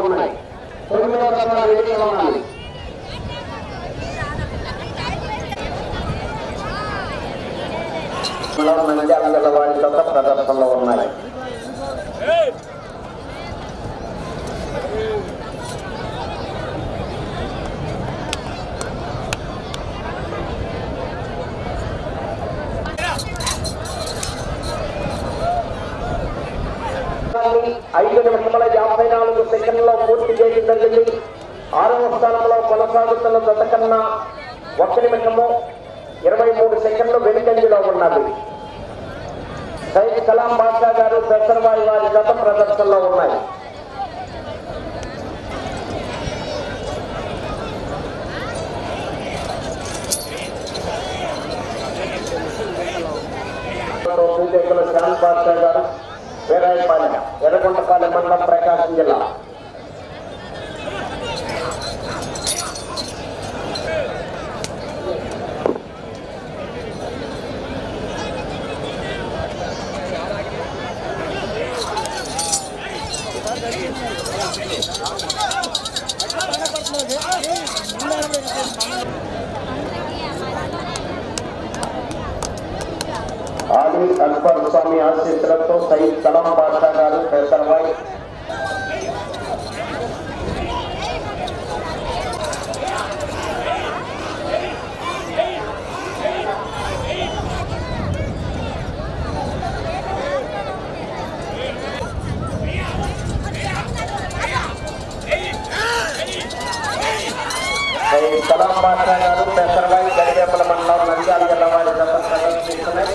ఉన్నాయి తొమ్మిదవ తరగతి రెడీగా ఉండాలి నంద్యాల జిల్లా వారి జత ప్రదర్శనలో ఉన్నాయి. ఐదు నిమిషముల యాభై నాలుగు సెకండ్లో పూర్తి చేయడం జరిగింది ఆరవ స్థానంలో కొనసాగుతున్న జత కన్నా ఒక్క నిమిషము ఇరవై మూడు సెకండ్లు వెనుకంజలో ఉన్నది. సైద్ కలాం బాషా గారు దసర్బాయి వారి గత ప్రదర్శనలో ఉన్నాయి. సూచకులు బాషా గారు వీరాయపాలెం ఎర్రగొండపాలెం మండలం ప్రకాశం జిల్లా ఆది అక్బర్ స్వామి ఆశీస్సులతో సయ్యద్ కలాం బాషా గారు పెసర్వాయి సయ్యద్ కలాం బాషా గారు పెసర్వాయి గడివేపల మండలం నంద్యాల జిల్లా వారి జత ప్రదర్శిస్తున్నాయి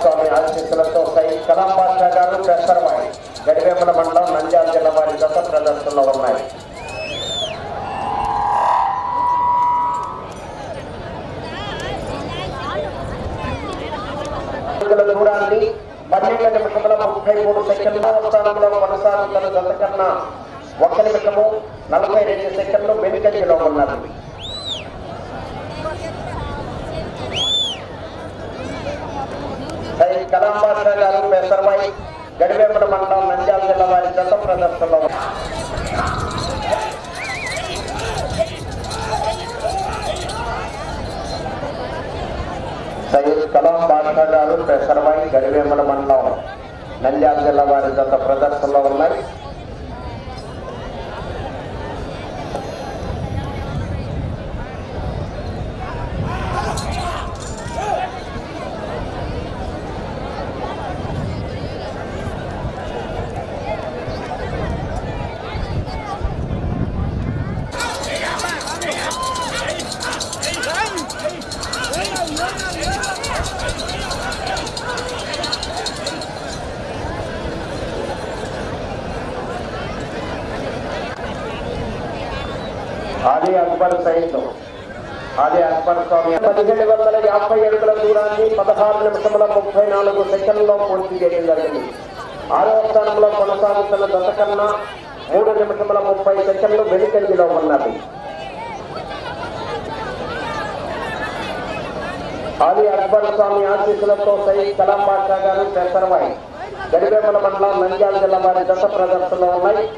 స్వామి ఆశీస్సులతో సైద్ కలాం బాషా గారు పెసరవాయి గడివేమల మండలం నంద్యాల జిల్లా వారి గత ప్రదర్శనలో ఉన్నాయి. దూరాన్ని పన్నెండు నిమిషముల ముప్పై మూడు సెకండ్ల స్థానంలో కొనసాగుతున్న జత కన్నా ఒక నిమిషము నలభై రెండు సెకండ్లు వెనుకంజలో ఉన్నది సైద్ కలాం బాషా గారు పెసరవాయి గడివేపల మండలం నంద్యాల గత ప్రదర్శనలో ఉన్నాయి. సయ్యద్ కలాం బాషా గారు పెసరవాయి గడివేమల మండలం నంద్యాల జిల్లా వారి గత ప్రదర్శనలో ఉన్నాయి ఆది అక్బర్ సైన్యం. ఆది అక్బర్ స్వామి పదిహేడు వందల యాభై అడుగుల దూరాన్ని పదహారు నిమిషముల ముప్పై నాలుగు సెకండ్లో పూర్తి చేయడం జరిగింది. ఆరో స్థానంలో కొనసాగుతున్న దశ కన్నా మూడు నిమిషముల ముప్పై సెకండ్లు వెనుకంజలో ఉన్నది. ఆది అక్బర్ స్వామి ఆశీస్సులతో సయ్యద్ కలాం బాషా గారు పెసరవాయి. గడివేమల మండలం నంద్యాల జిల్లా వారి దశ ప్రదర్శనలో ఉన్నాయి.